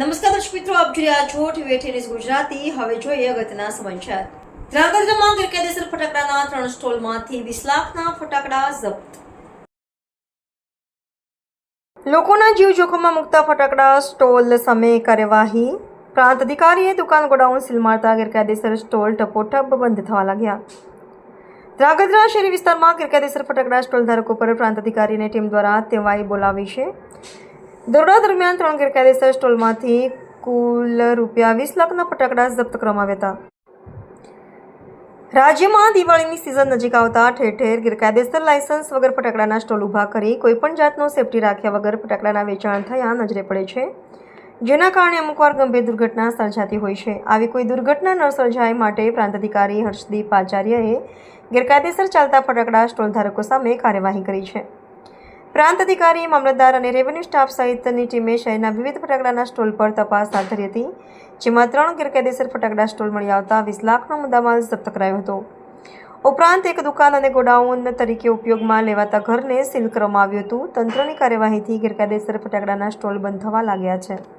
નમસ્કાર દર્શક મિત્રો, આપ જોઈ રહ્યા છો ટીવી ગુજરાતી. હવે જોઈએ અગત્યના સમાચાર. ધ્રાંગધ્રામાં ગેરકાયદેસર ફટાકડાના ત્રણ સ્ટોલમાંથી વીસ લાખના ફટાકડા જપ્ત. લોકોના જીવ જોખમમાં મુકતા ફટાકડા સ્ટોલ સામે કાર્યવાહી. પ્રાંત અધિકારીએ દુકાન ગોડાઉન સીલ મારતા ગેરકાયદેસર સ્ટોલ ટપોટપ બંધ થવા લાગ્યા. ધ્રાગધ્રા શહેરી વિસ્તારમાં ગેરકાયદેસર ફટાકડા સ્ટોલ ધારકો પર પ્રાંત અધિકારીની ટીમ દ્વારા તેવાઈ બોલાવી છે. દરોડા દરમિયાન ત્રણ ગેરકાયદેસર સ્ટોલમાંથી કુલ રૂપિયા વીસ લાખના ફટાકડા જપ્ત કરવામાં આવ્યા હતા. રાજ્યમાં દિવાળીની સિઝન નજીક આવતા ઠેર ઠેર ગેરકાયદેસર લાયસન્સ વગર ફટાકડાના સ્ટોલ ઊભા કરી કોઈપણ જાતનો સેફટી રાખ્યા વગર ફટાકડાના વેચાણ થયા નજરે પડે છે. જેના કારણે અમુકવાર ગંભીર દુર્ઘટના સર્જાતી હોય છે. આવી કોઈ દુર્ઘટના ન સર્જાય માટે પ્રાંત અધિકારી હર્ષદીપ આચાર્યએ ગેરકાયદેસર ચાલતા ફટાકડા સ્ટોલ ધારકો સામે કાર્યવાહી કરી છે. પ્રાંત અધિકારી, મામલતદાર અને રેવન્યુ સ્ટાફ સહિતની ટીમે શહેરના વિવિધ ફટાકડાના સ્ટોલ પર તપાસ હાથ ધરી હતી, જેમાં ત્રણ ગેરકાયદેસર ફટાકડા સ્ટોલ મળી આવતા વીસ લાખનો મુદ્દામાલ જપ્ત કરાયો હતો. ઉપરાંત એક દુકાન અને ગોડાઉન તરીકે ઉપયોગમાં લેવાતા ઘરને સીલ કરવામાં આવ્યું હતું. તંત્રની કાર્યવાહીથી ગેરકાયદેસર ફટાકડાના સ્ટોલ બંધ થવા લાગ્યા છે.